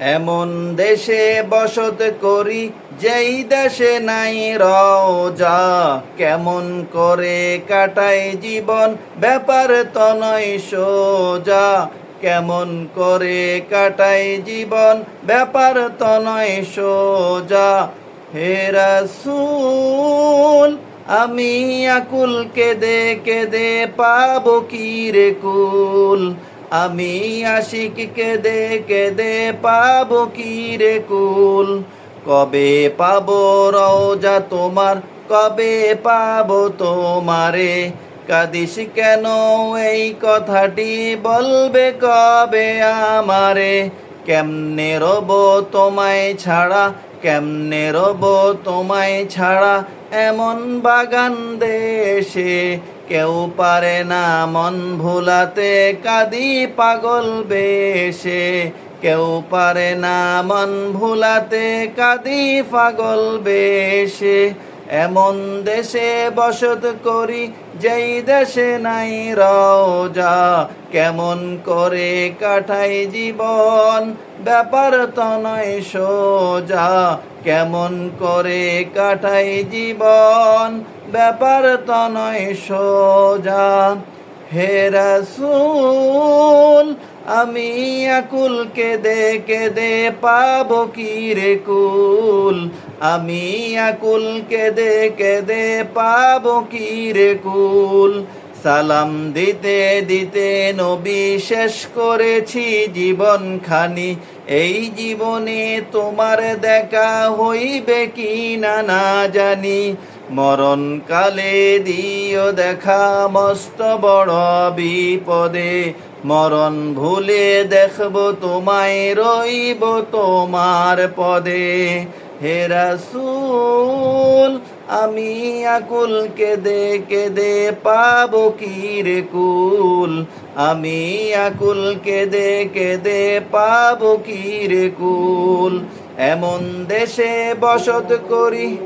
এমন দেশে বসত করি, যেই দেশে নাই রওজা। কেমন করে কাটাই জীবন, ব্যাপার তো নয় সোজা। কেমন করে কাটাই জীবন, ব্যাপার তো নয় সোজা। হে রাসূল, আমি আকুল কেদে কেদে পাবো কি রে কুল? আমি আশিক কেদে কেদে পাবো কি রে কুল? কবে পাবো রওজা তোমার? কবে পাবো তোমারে? কাদিস কেন এই কথাটি? বলবে কবে আমারে? কেমনে রব তোমায় ছাড়া? কেমনে রব তোমায় ছাড়া এমন বাগান দেশে? কেউ পারে না মন ভুলাতে কাদি পাগল বেশে। কেউ পারে না মন ভুলাতে কাদি পাগল বেশে। এমন দেশে বসত করি, যেই দেশে নাই রওজা। কেমন করে কাটাই জীবন, ব্যাপার তো নয় সোজা। কেমন করে কাটাই জীবন, ব্যাপার তো নয় সোজা। হে রাসূল আমি আকুল কেদে কেদে পাব কি রে কুল? আমি আকুল কেদে কেদে পাব কি রে কুল? সালাম দিতে দিতে নবী শেষ করেছি জীবন খানি এই জীবনে তোমার দেখা হইবে কি না না জানি। মরণ কালে দিও দেখা মস্ত বড় বিপদে। মরণ ভুলে দেখব তোমায়, রইব তোমার পদে। হে রাসূল, আমি আকুল কেদে কেদে পাব কি রে কুল আমি আকুল কেদে কেদে পাব কি রে কুল এমন দেশে বসত করি